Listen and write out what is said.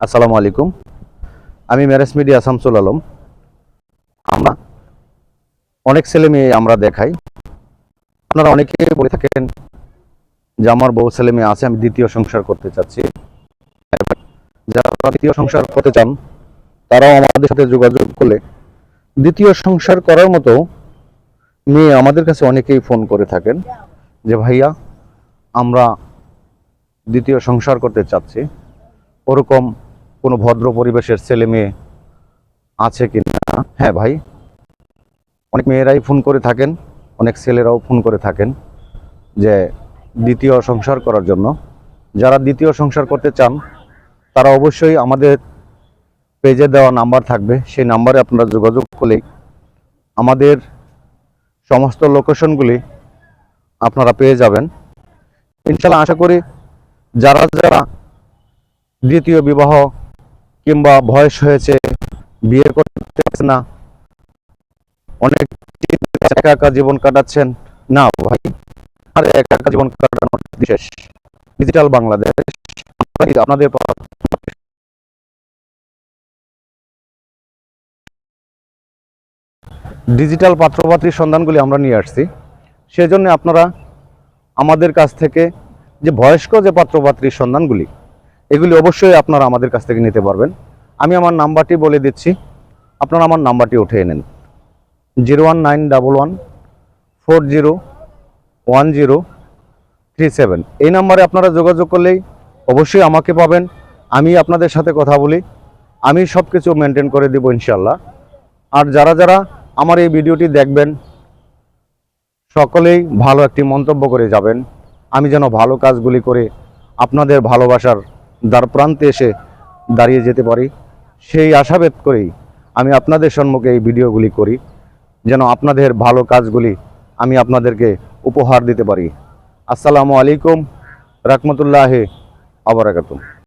আসসালামু আলাইকুম। আমি ম্যারেজ মিডিয়া শামসুল আলম। আমরা অনেক ছেলে মেয়ে আমরা দেখাই। আপনারা অনেকে বলে থাকেন যে আমার বউ ছেলে মেয়ে আছে, আমি দ্বিতীয় সংসার করতে চাচ্ছি। যারা দ্বিতীয় সংসার করতে চান, তারাও আমাদের সাথে যোগাযোগ করলে দ্বিতীয় সংসার করার মতো মেয়ে আমাদের কাছে অনেকেই ফোন করে থাকেন যে, ভাইয়া, আমরা দ্বিতীয় সংসার করতে চাচ্ছি। ওরকম কোনো ভদ্র পরিবেশের ছেলে মেয়ে আছে কি না? হ্যাঁ ভাই। অনেক মেয়েরাই ফোন করে থাকেন, অনেক ছেলেরাও ফোন করে থাকেন যে দ্বিতীয় সংসার করার জন্য। যারা দ্বিতীয় সংসার করতে চান, তারা অবশ্যই আমাদের পেজে দেওয়া নাম্বার থাকবে। সেই নাম্বারে আপনারা যোগাযোগ করলেই আমাদের সমস্ত লোকেশনগুলি আপনারা পেয়ে যাবেন। ইনশাল্লাহ আশা করি যারা যারা দ্বিতীয় বিবাহ কিংবা বয়স হয়েছে, বিয়ে করতে না। অনেক একা একা জীবন কাটাচ্ছেন। না ভাই, আর একা একা জীবন কাটানোর বিশেষ ডিজিটাল বাংলাদেশ আপনাদের ডিজিটাল পাত্রপাত্রীর সন্ধানগুলি আমরা নিয়ে আসছি। সেজন্য আপনারা আমাদের কাছ থেকে যে বয়স্ক যে পাত্রপাত্রীর সন্ধানগুলি এগুলি অবশ্যই আপনারা আমাদের কাছ থেকে নিতে পারবেন। আমি আমার নাম্বারটি বলে দিচ্ছি। আপনারা আমার নাম্বারটি উঠিয়ে নেন। Zero one nine double one four zero one zero three seven. এই নাম্বারে আপনারা যোগাযোগ করলেই অবশ্যই আমাকে পাবেন। আমি আপনাদের সাথে কথা বলি। আমি সব কিছু মেনটেন করে দেবো ইনশাল্লাহ আর যারা যারা আমার এই ভিডিওটি দেখবেন, সকলেই ভালো একটি মন্তব্য করে যাবেন। আমি যেন ভালো কাজগুলি করে আপনাদের ভালোবাসার দ্বার প্রান্তে এসে দাঁড়িয়ে যেতে পারি। সেই আশাভেদ করেই আমি আপনাদের সম্মুখে এই ভিডিওগুলি করি, যেন আপনাদের ভালো কাজগুলি আমি আপনাদেরকে উপহার দিতে পারি। আসসালামু আলাইকুম, রহমতুল্লাহ আবরাকাতুম